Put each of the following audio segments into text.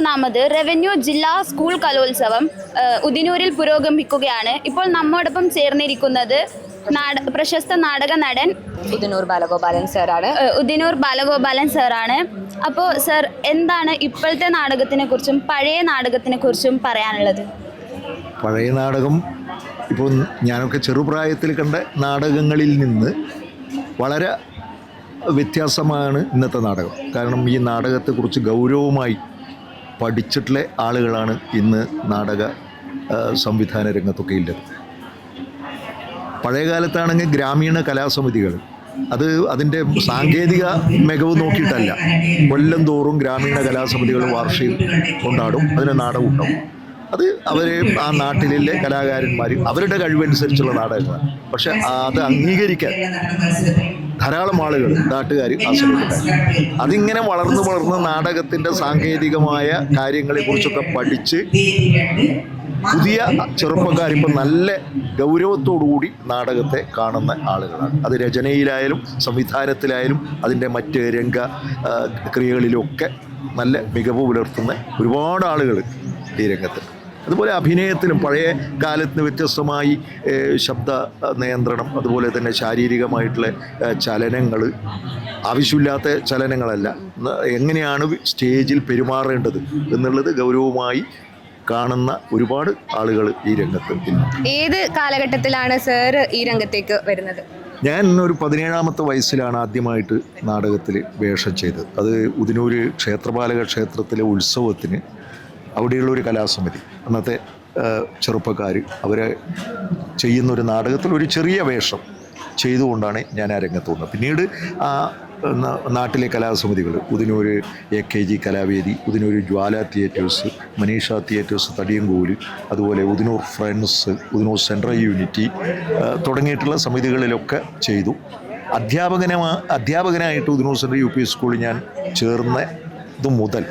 പതിമൂന്നാമത് revenue ജില്ലാ school കലോത്സവം ഉദിനൂരിൽ പുരോഗമിക്കുകയാണ്. ഇപ്പോൾ നമ്മോടൊപ്പം ചേർന്നിരിക്കുന്നത് നാട പ്രശസ്ത നാടക നടൻ ഉദിനൂർ ബാലഗോപാലൻ സാറാണ്. ഉദിനൂർ ബാലഗോപാലൻ സാറാണ്. അപ്പോൾ സർ എന്താണ് ഇപ്പോഴത്തെ നാടകത്തിനെ കുറിച്ചും പഴയ നാടകത്തിനെ കുറിച്ചും പറയാനുള്ളത്? പഴയ നാടകം ഇപ്പോൾ ഞാനൊക്കെ ചെറുപ്രായത്തിൽ കണ്ട നാടകങ്ങളിൽ നിന്ന് വളരെ വ്യത്യാസമാണ് ഇന്നത്തെ നാടകം. കാരണം ഈ നാടകത്തെക്കുറിച്ച് ഗൗരവമായി പഠിച്ചിട്ടുള്ള ആളുകളാണ് ഇന്ന് നാടക സംവിധാന രംഗത്തൊക്കെ ഉള്ളത്. പഴയകാലത്താണെങ്കിൽ ഗ്രാമീണ കലാസമിതികൾ അത് അതിന്റെ സാങ്കേതിക മികവ് നോക്കിയിട്ടല്ല. കൊല്ലം തോറും ഗ്രാമീണ കലാസമിതികൾ വാർഷികം കൊണ്ടാടും അതിന് നാടകം ഉണ്ടാവും. അത് അവരെ ആ നാട്ടിലെ കലാകാരന്മാർ അവരുടെ കഴിവനുസരിച്ചുള്ള നാടകങ്ങളാണ്. പക്ഷെ അത് അംഗീകരിക്കാൻ ധാരാളം ആളുകൾ നാട്ടുകാർ ആ അതിങ്ങനെ വളർന്നു വളർന്ന് നാടകത്തിന്റെ സാങ്കേതികമായ കാര്യങ്ങളെക്കുറിച്ചൊക്കെ പഠിച്ച് പുതിയ ചെറുപ്പക്കാർ ചെറുപ്പക്കാരിപ്പം നല്ല ഗൗരവത്തോടുകൂടി നാടകത്തെ കാണുന്ന ആളുകളാണ്. അത് രചനയിലായാലും സംവിധാനത്തിലായാലും അതിന്റെ മറ്റ് രംഗ ക്രിയകളിലൊക്കെ നല്ല മികവ് പുലർത്തുന്ന ഒരുപാട് ആളുകൾ ഈ രംഗത്ത്. അതുപോലെ അഭിനയത്തിലും പഴയ കാലത്തിന് വ്യത്യസ്തമായി ശബ്ദ നിയന്ത്രണം അതുപോലെ തന്നെ ശാരീരികമായിട്ടുള്ള ചലനങ്ങൾ ആവശ്യമില്ലാത്ത ചലനങ്ങളല്ല. എങ്ങനെയാണ് സ്റ്റേജിൽ പെരുമാറേണ്ടത് എന്നുള്ളത് ഗൗരവമായി കാണുന്ന ഒരുപാട് ആളുകൾ ഈ രംഗത്ത് ഏത് കാലഘട്ടത്തിലാണ് സാർ ഈ രംഗത്തേക്ക് വരുന്നത്? ഞാൻ ഒരു പതിനേഴാമത്തെ വയസ്സിലാണ് ആദ്യമായിട്ട് നാടകത്തിൽ വേഷം ചെയ്തത്. അത് ഉദിനൂര് ക്ഷേത്രപാലക ക്ഷേത്രത്തിലെ ഉത്സവത്തിന് അവിടെയുള്ള ഒരു കലാസമിതി. അന്നത്തെ ചെറുപ്പക്കാർ അവരെ ചെയ്യുന്ന ഒരു നാടകത്തിൽ ഒരു ചെറിയ വേഷം ചെയ്തുകൊണ്ടാണ് ഞാൻ ആ രംഗത്ത് വന്നത്. പിന്നീട് ആ നാട്ടിലെ കലാസമിതികൾ ഉദിനൂര് A K G കലാവേദി ഉദിനൂര് Jwala theatres Manisha theatres Thadiyankol അതുപോലെ Udinoor friends Udinoor central unity തുടങ്ങിയിട്ടുള്ള സമിതികളിലൊക്കെ ചെയ്തു. അധ്യാപകന അധ്യാപകനായിട്ട് ഉദിനൂർ സെൻട്രൽ യു പി സ്കൂളിൽ ഞാൻ ചേർന്നതു മുതൽ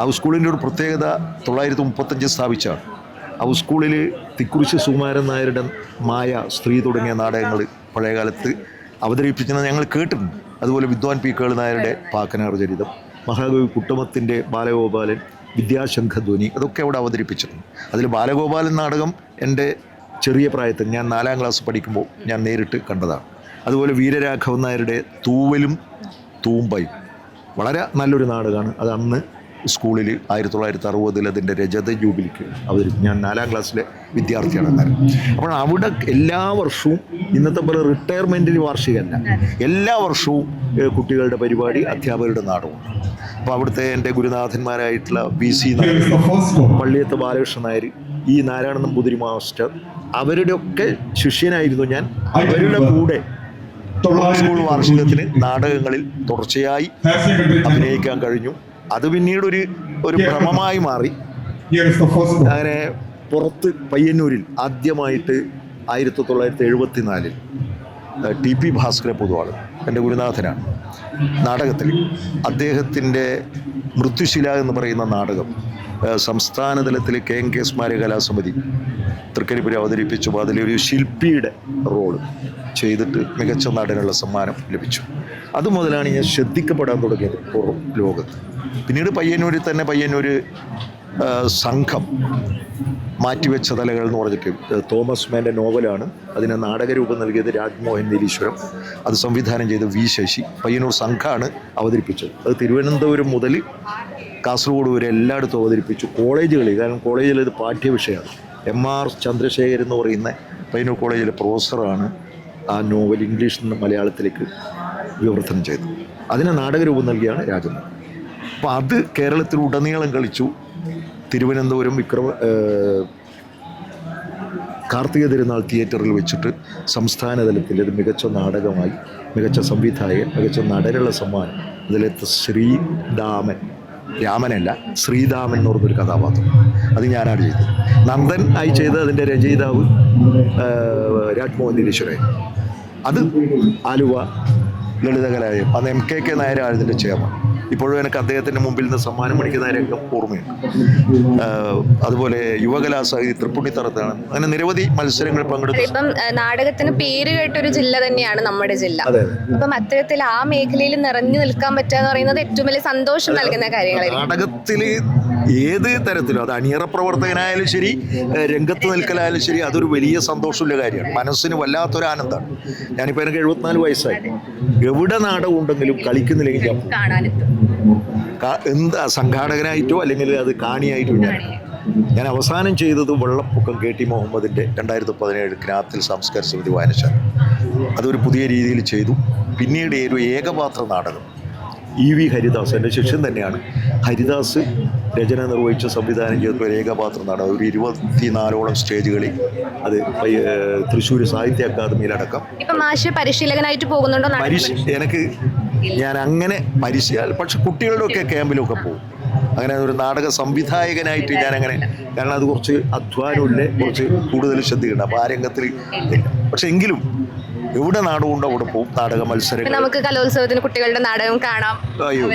ആ സ്കൂളിന്റെ ഒരു പ്രത്യേകത തൊള്ളായിരത്തി മുപ്പത്തഞ്ച് സ്ഥാപിച്ചാണ് ആ സ്കൂളിൽ തിക്കുറിശി സുകുമാരൻ നായരുടെ മായ സ്ത്രീ തുടങ്ങിയ നാടകങ്ങൾ പഴയകാലത്ത് അവതരിപ്പിക്കുന്നത് ഞങ്ങൾ കേട്ടിട്ടുണ്ട്. അതുപോലെ വിദ്വാൻ പി കേൾ നായരുടെ പാക്കനാർ ചരിതം മഹാകവി കുട്ടമത്തിന്റെ ബാലഗോപാലൻ വിദ്യാശംഖധ്വനി അതൊക്കെ അവിടെ അവതരിപ്പിച്ചിട്ടുണ്ട്. അതിൽ ബാലഗോപാലൻ നാടകം എന്റെ ചെറിയ പ്രായത്തിൽ ഞാൻ നാലാം ക്ലാസ് പഠിക്കുമ്പോൾ ഞാൻ നേരിട്ട് കണ്ടതാണ്. അതുപോലെ വീരരാഘവൻ നായരുടെ തൂവലും തൂമ്പയും വളരെ നല്ലൊരു നാടകമാണ്. അത് അന്ന് സ്കൂളിൽ ആയിരത്തി തൊള്ളായിരത്തി അറുപതിൽ അതിന്റെ രജത ജൂബിലിക്ക് അവർ ഞാൻ നാലാം ക്ലാസ്സിലെ വിദ്യാർത്ഥിയാണ് അന്നേരം. അപ്പോൾ അവിടെ എല്ലാ വർഷവും ഇന്നത്തെ പോലെ റിട്ടയർമെന്റിന് വാർഷികമല്ല. എല്ലാ വർഷവും കുട്ടികളുടെ പരിപാടി അധ്യാപകരുടെ നാടകമാണ് അപ്പോൾ അവിടുത്തെ എന്റെ ഗുരുനാഥന്മാരായിട്ടുള്ള ബി സി നായർ പള്ളിയത്ത് ബാലകൃഷ്ണൻ നായർ ഈ നാരായണ നമ്പൂതിരി മാസ്റ്റർ അവരുടെ ഒക്കെ ശിഷ്യനായിരുന്നു ഞാൻ. അവരുടെ കൂടെ സ്കൂൾ വാർഷികത്തിന് നാടകങ്ങളിൽ തുടർച്ചയായി അഭിനയിക്കാൻ കഴിഞ്ഞു. അത് പിന്നീട് ഒരു ഒരു ഭ്രമമായി മാറി. അങ്ങനെ പുറത്ത് പയ്യന്നൂരിൽ ആദ്യമായിട്ട് ആയിരത്തി തൊള്ളായിരത്തി എഴുപത്തി നാലിൽ ടി പി ഭാസ്കര പൊതുവാൾ എന്റെ ഗുരുനാഥനാണ്. നാടകത്തിൽ അദ്ദേഹത്തിന്റെ മൃത്യുശില എന്ന് പറയുന്ന നാടകം സംസ്ഥാന തലത്തിൽ കെ എൻ കെ സ്മാരക കലാസമിതി തൃക്കരിപ്പുര അവതരിപ്പിച്ചു. അതിലൊരു ശില്പിയുടെ റോൾ ചെയ്തിട്ട് മികച്ച നടനുള്ള സമ്മാനം ലഭിച്ചു. അതുമുതലാണ് ഞാൻ ശ്രദ്ധിക്കപ്പെടാൻ തുടങ്ങിയത് പുറം ലോകത്ത്. പിന്നീട് പയ്യന്നൂരിൽ തന്നെ പയ്യന്നൂർ സംഘം മാറ്റിവെച്ച തലകൾ എന്ന് പറഞ്ഞിട്ട് തോമസ് മേന്റെ നോവലാണ് അതിന് നാടകരൂപം നൽകിയത് രാജ്മോഹൻ നിരീശ്വരം അത് സംവിധാനം ചെയ്ത് വി ശശി. പയ്യന്നൂർ സംഘമാണ് അവതരിപ്പിച്ചത്. അത് തിരുവനന്തപുരം മുതൽ കാസർഗോഡ് വരെ എല്ലായിടത്തും അവതരിപ്പിച്ചു. കോളേജുകളിൽ കാരണം കോളേജിൽ ഇത് പാഠ്യവിഷയമാണ്. എം ആർ ചന്ദ്രശേഖരൻ എന്ന് പറയുന്ന പയ്യന്നൂർ കോളേജിലെ പ്രൊഫസറാണ് ആ നോവൽ ഇംഗ്ലീഷിൽ നിന്ന് മലയാളത്തിലേക്ക് വിവർത്തനം ചെയ്തത് അതിന് നാടകരൂപം നൽകിയാണ് രാജൻ അപ്പോൾ അത് കേരളത്തിൽ ഉടനീളം കളിച്ചു. തിരുവനന്തപുരം വിക്രമ കാർത്തിക തിരുനാൾ തിയേറ്ററിൽ വെച്ചിട്ട് സംസ്ഥാന തലത്തിൽ ഇത് മികച്ച നാടകമായി മികച്ച സംവിധായകൻ മികച്ച നടനുള്ള സമ്മാനം. അതിലെ ശ്രീദാമൻ രാമനല്ല ശ്രീദാമൻ എന്ന് പറഞ്ഞൊരു കഥാപാത്രം. അത് ഞാനാണ് ചെയ്തത്. നന്ദൻ ആയി ചെയ്ത അതിന്റെ രചയിതാവ് രാജ്മോഹൻ നിരീശ്വരൻ അത് ആലുവ ലളിതകലാലയം അന്ന് എം കെ കെ നായരാണ് ഇതിന്റെ ചെയർമാൻ. ഇപ്പോഴും എനിക്ക് അദ്ദേഹത്തിന്റെ മുമ്പിൽ നിന്ന് സമ്മാനം മേടിക്കുന്ന രംഗം ഓർമ്മയുണ്ട്. അതുപോലെ യുവകലാസാഹിതി തൃപ്പുണിത്തറത്താണ്. അങ്ങനെ നിരവധി മത്സരങ്ങൾ പങ്കെടുത്തു ഇപ്പം നാടകത്തിന് പേര് കേട്ടൊരു ജില്ല തന്നെയാണ് നമ്മുടെ ജില്ല. അപ്പം അത്തരത്തിൽ ആ മേഖലയിൽ നിറഞ്ഞു നിൽക്കാൻ പറ്റുക എന്ന് പറയുന്നത് ഏറ്റവും വലിയ സന്തോഷം നൽകുന്ന കാര്യങ്ങളാണ് നാടകത്തിൽ ഏത് തരത്തിലും അത് അണിയറ പ്രവർത്തകനായാലും ശരി രംഗത്ത് നിൽക്കലായാലും ശരി അതൊരു വലിയ സന്തോഷമുള്ള കാര്യമാണ്. മനസ്സിന് വല്ലാത്തൊരു ആനന്ദമാണ്. ഞാനിപ്പോൾ എനിക്ക് എഴുപത്തിനാല് വയസ്സായി. എവിടെ നാടകം ഉണ്ടെങ്കിലും കളിക്കുന്നില്ലെങ്കിൽ ഞാൻ എന്താ സംഘാടകനായിട്ടോ അല്ലെങ്കിൽ അത് കാണിയായിട്ടോ ഞാൻ ഞാൻ അവസാനം ചെയ്തത് വെള്ളപ്പൊക്കം കെ ടി മുഹമ്മദിന്റെ രണ്ടായിരത്തി പതിനേഴ് ഗ്രാത്തിൽ സംസ്കാര സമിതി വായനശാല. അതൊരു പുതിയ രീതിയിൽ ചെയ്തു. പിന്നീട് ഒരു ഏകപാത്ര നാടകം ഇ വി ഹരിദാസ് എന്റെ ശിഷ്യൻ തന്നെയാണ്. ഹരിദാസ് രചന നിർവഹിച്ച സംവിധാനം ചെയ്ത ഒരു ഏകപാത്ര നാടകം ഒരു ഇരുപത്തിനാലോളം സ്റ്റേജുകളിൽ അത് തൃശ്ശൂർ സാഹിത്യ അക്കാദമിയിലടക്കം. പരിശീലകനായിട്ട് പോകുന്നുണ്ടോ എനിക്ക് ഞാൻ അങ്ങനെ പരിശീല പക്ഷെ കുട്ടികളുടെ ഒക്കെ ക്യാമ്പിലൊക്കെ പോകും. അങ്ങനെ ഒരു നാടക സംവിധായകനായിട്ട് ഞാൻ അങ്ങനെ കാരണം അത് കുറച്ച് അധ്വാനമില്ല കുറച്ച് കൂടുതൽ ശ്രദ്ധിക്കുന്നുണ്ട്. അപ്പോൾ ആ രംഗത്തിൽ പക്ഷെ എങ്കിലും എവിടെ നാടകമുണ്ടോ അവിടെ പോകും നാടക മത്സരങ്ങൾ. നമുക്ക് കലോത്സവത്തിന് കുട്ടികളുടെ നാടകം കാണാം. അയ്യോ.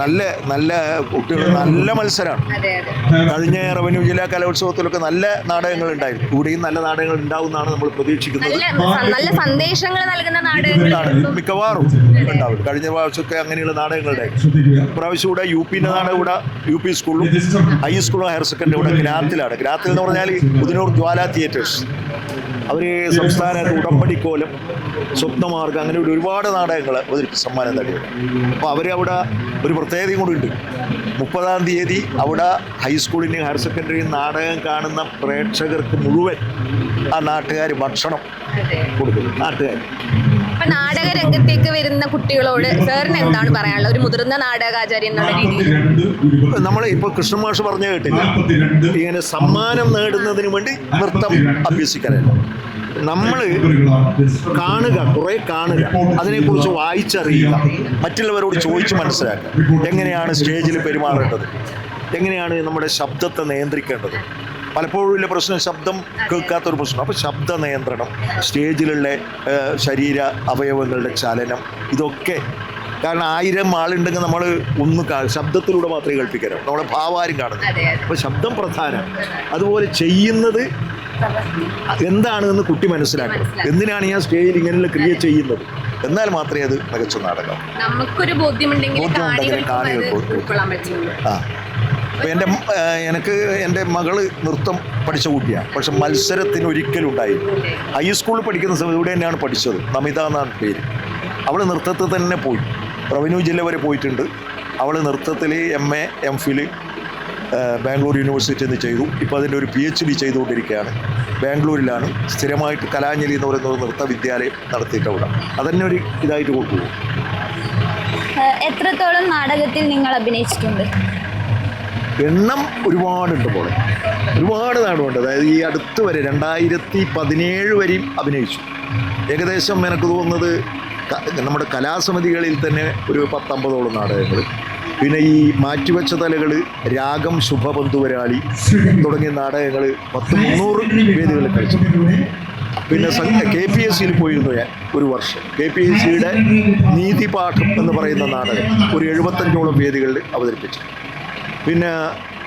നല്ല നല്ല കുട്ടികൾ നല്ല മത്സരമാണ് കഴിഞ്ഞ റവന്യൂ ജില്ലാ കലോത്സവത്തിലൊക്കെ നല്ല നാടകങ്ങൾ ഉണ്ടായിരുന്നു. ഇവിടെയും നല്ല നാടകങ്ങൾ ഉണ്ടാവുമെന്നാണ് നമ്മൾ പ്രതീക്ഷിക്കുന്നത്. നല്ല സന്ദേശങ്ങൾ നൽകുന്ന നാടകങ്ങൾ മിക്കവാറും ഉണ്ടാവും കഴിഞ്ഞ പ്രാവശ്യമൊക്കെ അങ്ങനെയുള്ള നാടകങ്ങളുണ്ടായിരുന്നു പ്രാവശ്യം ഇവിടെ യു പി നാടകം ഇവിടെ യു പി സ്കൂളും ഹൈസ്കൂളും ഹയർ സെക്കൻഡറി ഇവിടെ ഗ്രാത്തിലാണ്. ഗ്രാത്തിൽ എന്ന് പറഞ്ഞാൽ പുതിനൂർ ജ്വാല തിയേറ്റേഴ്സ്. അവർ സംസ്ഥാനത്ത് ഉടമ്പടിക്കോലം സ്വപ്നമാർഗം അങ്ങനെ ഒരു ഒരുപാട് നാടകങ്ങൾ അവതരിപ്പിച്ച് സമ്മാനം നേടിയത് അപ്പോൾ അവർ അവിടെ ഒരു പ്രത്യേകതയും കൂടി ഉണ്ട്. മുപ്പതാം തീയതി അവിടെ ഹൈസ്കൂളിന്റെയും ഹയർ സെക്കൻഡറിയും നാടകം കാണുന്ന പ്രേക്ഷകർക്ക് മുഴുവൻ ആ നാട്ടുകാർ ഭക്ഷണം കൊടുക്കും. നാട്ടുകാർ അപ്പൊ നാടക രംഗത്തേക്ക് വരുന്ന കുട്ടികളോട് സാറിന് എന്താണ് പറയാനുള്ളത്? ഒരു മുതിർന്ന നാടകാചാര്യ എന്നുള്ള രീതിയിൽ. നമ്മൾ ഇപ്പോൾ കൃഷ്ണമാഷ് പറഞ്ഞു കേട്ടില്ല? ഇങ്ങനെ സമ്മാനം നേടുന്നതിന് വേണ്ടി നൃത്തം അഭ്യസിക്കാനല്ല നമ്മൾ കാണുക കുറെ കാണുക. അതിനെക്കുറിച്ച് വായിച്ചറിയുക. മറ്റുള്ളവരോട് ചോദിച്ച് മനസ്സിലാക്കുക. എങ്ങനെയാണ് സ്റ്റേജിൽ പെരുമാറേണ്ടത്? എങ്ങനെയാണ് നമ്മുടെ ശബ്ദത്തെ നിയന്ത്രിക്കേണ്ടത്? പലപ്പോഴും ഇല്ല പ്രശ്നം ശബ്ദം കേൾക്കാത്തൊരു പ്രശ്നം. അപ്പോൾ ശബ്ദ നിയന്ത്രണം സ്റ്റേജിലുള്ള ശരീര അവയവങ്ങളുടെ ചലനം ഇതൊക്കെ. കാരണം ആയിരം ആളുണ്ടെങ്കിൽ നമ്മൾ ഒന്ന് ശബ്ദത്തിലൂടെ മാത്രമേ കേൾപ്പിക്കാനാവും നമ്മളെ ഭാവാരും കാണുന്നത്. അപ്പോൾ ശബ്ദം പ്രധാനം. അതുപോലെ ചെയ്യുന്നത് എന്താണ് എന്ന് കുട്ടി മനസ്സിലാക്കണം എന്തിനാണ് ഞാൻ സ്റ്റേജിൽ ഇങ്ങനെയുള്ള ക്രിയ ചെയ്യുന്നത്? എന്നാൽ മാത്രമേ അത് മികച്ച നാടകം. നമുക്കൊരു ബോധ്യമുണ്ടെങ്കിൽ കാണികൾക്കും ആ. എന്റെ എനിക്ക് എന്റെ മകൾ നൃത്തം പഠിച്ച കുട്ടിയാണ് പക്ഷെ മത്സരത്തിന് ഒരിക്കലും ഉണ്ടായി. ഹൈസ്കൂളിൽ പഠിക്കുന്ന സമയത്ത് ഇവിടെ തന്നെയാണ് പഠിച്ചത്. നമിത എന്നാണ് പേര്. അവൾ നൃത്തത്തിൽ തന്നെ പോയി. റവന്യൂ ജില്ല വരെ പോയിട്ടുണ്ട്. അവൾ നൃത്തത്തിൽ M A M Phil Bangalore യൂണിവേഴ്സിറ്റിയിൽ നിന്ന് ചെയ്തു. ഇപ്പോൾ അതിന്റെ ഒരു പി എച്ച് ഡി ചെയ്തുകൊണ്ടിരിക്കുകയാണ്. ബാംഗ്ലൂരിലാണ്. സ്ഥിരമായിട്ട് കലാഞ്ജലി എന്ന് പറയുന്ന ഒരു നൃത്ത വിദ്യാലയം നടത്തിയിട്ട് അവിടെ. അതന്നെ ഒരു ഇതായിട്ട് കൊണ്ടുപോകും. എത്രത്തോളം നാടകത്തിൽ നിങ്ങൾ അഭിനയിച്ചിട്ടുണ്ട്? എണ്ണം ഒരുപാടുണ്ട് പോലെ ഒരുപാട് നാടുമുണ്ട്. അതായത് ഈ അടുത്ത് വരെ രണ്ടായിരത്തി പതിനേഴ് വരെയും അഭിനയിച്ചു. ഏകദേശം എനിക്ക് തോന്നുന്നത് നമ്മുടെ കലാസമിതികളിൽ തന്നെ ഒരു പത്തമ്പതോളം നാടകങ്ങൾ പിന്നെ ഈ മാറ്റിവെച്ച തലകൾ രാഗം ശുഭബന്ധുവരാളി തുടങ്ങിയ നാടകങ്ങൾ പത്ത് മുന്നൂറ് വേദികളിൽ കഴിച്ചു പിന്നെ കെ പി എസ് സിയിൽ പോയിരുന്നു ഞാൻ ഒരു വർഷം. കെ പി എസ് സിയുടെ നീതിപാഠം എന്ന് പറയുന്ന നാടകം ഒരു എഴുപത്തഞ്ചോളം വേദികളിൽ അവതരിപ്പിച്ചു പിന്നെ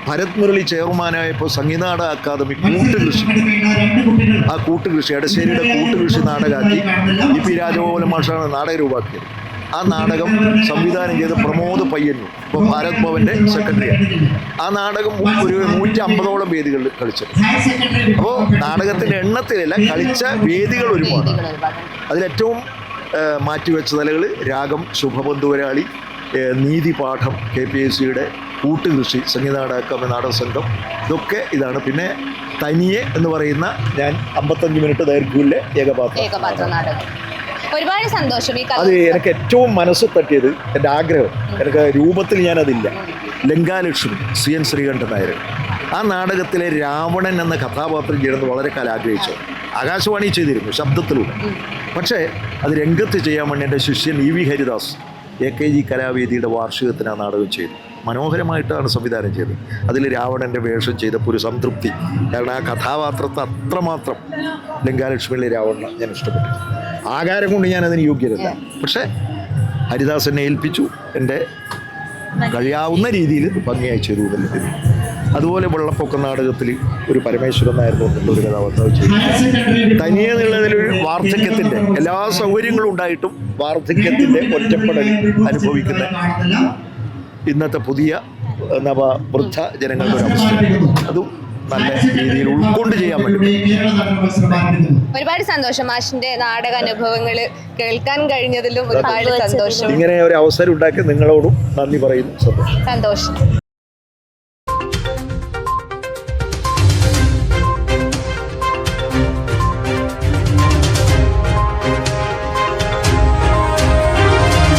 ഭരത് മുരളി ചെയർമാനായപ്പോൾ സംഗീതാട അക്കാദമി കൂട്ടുകൃഷി. ആ കൂട്ടുകൃഷി എടശ്ശേരിയുടെ കൂട്ടുകൃഷി നാടകമാക്കി ഇ പി രാജഗോപാലൻ മാഷാണ് നാടക രൂപാക്കിയത്. ആ നാടകം സംവിധാനം ചെയ്ത് പ്രമോദ് പയ്യന്നൂർ ഇപ്പോൾ ഭാരത് ഭവന്റെ സെക്രട്ടറി ആ നാടകം ഒരു നൂറ്റി അമ്പതോളം വേദികളിൽ കളിച്ചത്. അപ്പോൾ നാടകത്തിന്റെ എണ്ണത്തിലല്ല കളിച്ച വേദികൾ ഒരുപാട് അതിലേറ്റവും മാറ്റിവെച്ച നിലകൾ രാഗം ശുഭബന്ധുവരാളി നീതിപാഠം കെ പി എസ് സിയുടെ കൂട്ടുകൃഷി സംഗീതാടക്കം നാടക സംഘം ഇതൊക്കെ ഇതാണ്. പിന്നെ തനിയെ എന്ന് പറയുന്ന ഞാൻ അമ്പത്തഞ്ച് മിനിറ്റ് ദൈർഘ്യമില്ല? ഏകപാത്രം. ഒരുപാട് സന്തോഷം ഈ അത് എനിക്ക് ഏറ്റവും മനസ്സ് തട്ടിയത് എന്റെ ആഗ്രഹം. എനിക്ക് രൂപത്തിൽ ഞാനതില്ല. Lankalakshmi C N Sreekantan Nair. ആ നാടകത്തിലെ രാവണൻ എന്ന കഥാപാത്രം ചെയ്യണമെന്ന് വളരെ കാലം ആഗ്രഹിച്ചു. ആകാശവാണി ചെയ്തിരുന്നു ശബ്ദത്തിലൂടെ. പക്ഷേ അത് രംഗത്ത് ചെയ്യാൻ വേണ്ടി എന്റെ ശിഷ്യൻ E V Haridas A K G കലാവേദിയുടെ വാർഷികത്തിന് ആ നാടകം ചെയ്തു. മനോഹരമായിട്ടാണ് സംവിധാനം ചെയ്തത്. അതിൽ രാവണന്റെ വേഷം ചെയ്തപ്പോൾ ഒരു സംതൃപ്തി. കാരണം ആ കഥാപാത്രത്തെ അത്രമാത്രം ലങ്കാലക്ഷ്മിയിലെ രാവണ ഞാൻ ഇഷ്ടപ്പെട്ടു. ആകാരം കൊണ്ട് ഞാൻ അതിന് യോഗ്യരല്ല. പക്ഷേ ഹരിദാസ് എന്നെ ഏൽപ്പിച്ചു. എന്റെ കഴിയാവുന്ന രീതിയിൽ ഭംഗിയായി ചെയ്തു അതുപോലെ വെള്ളപ്പൊക്ക നാടകത്തിൽ ഒരു പരമേശ്വരൻ ആയിരുന്നു എന്നുള്ള ഒരു കഥാപാത്രം ചെയ്തു. തനിയെ എന്നുള്ളതിലൊരു വാർദ്ധക്യത്തിന്റെ എല്ലാ സൗകര്യങ്ങളും ഉണ്ടായിട്ടും വാർദ്ധക്യത്തിന്റെ ഒറ്റപ്പെടൽ അനുഭവിക്കുന്ന ഇന്നത്തെ പുതിയ നവ വൃദ്ധ ജനങ്ങളുടെ ഒരു അവസ്ഥ അതും നല്ല രീതിയിൽ ഉൾക്കൊണ്ട് ചെയ്യാൻ വേണ്ടി ഒരുപാട് സന്തോഷം മാഷിന്റെ നാടക അനുഭവങ്ങൾ കേൾക്കാൻ കഴിഞ്ഞതിലും ഒരുപാട് സന്തോഷം. ഇങ്ങനെ ഒരു അവസരം ഉണ്ടാക്കി നിങ്ങളോടും നന്ദി പറയുന്നു. സന്തോഷം. സന്തോഷം.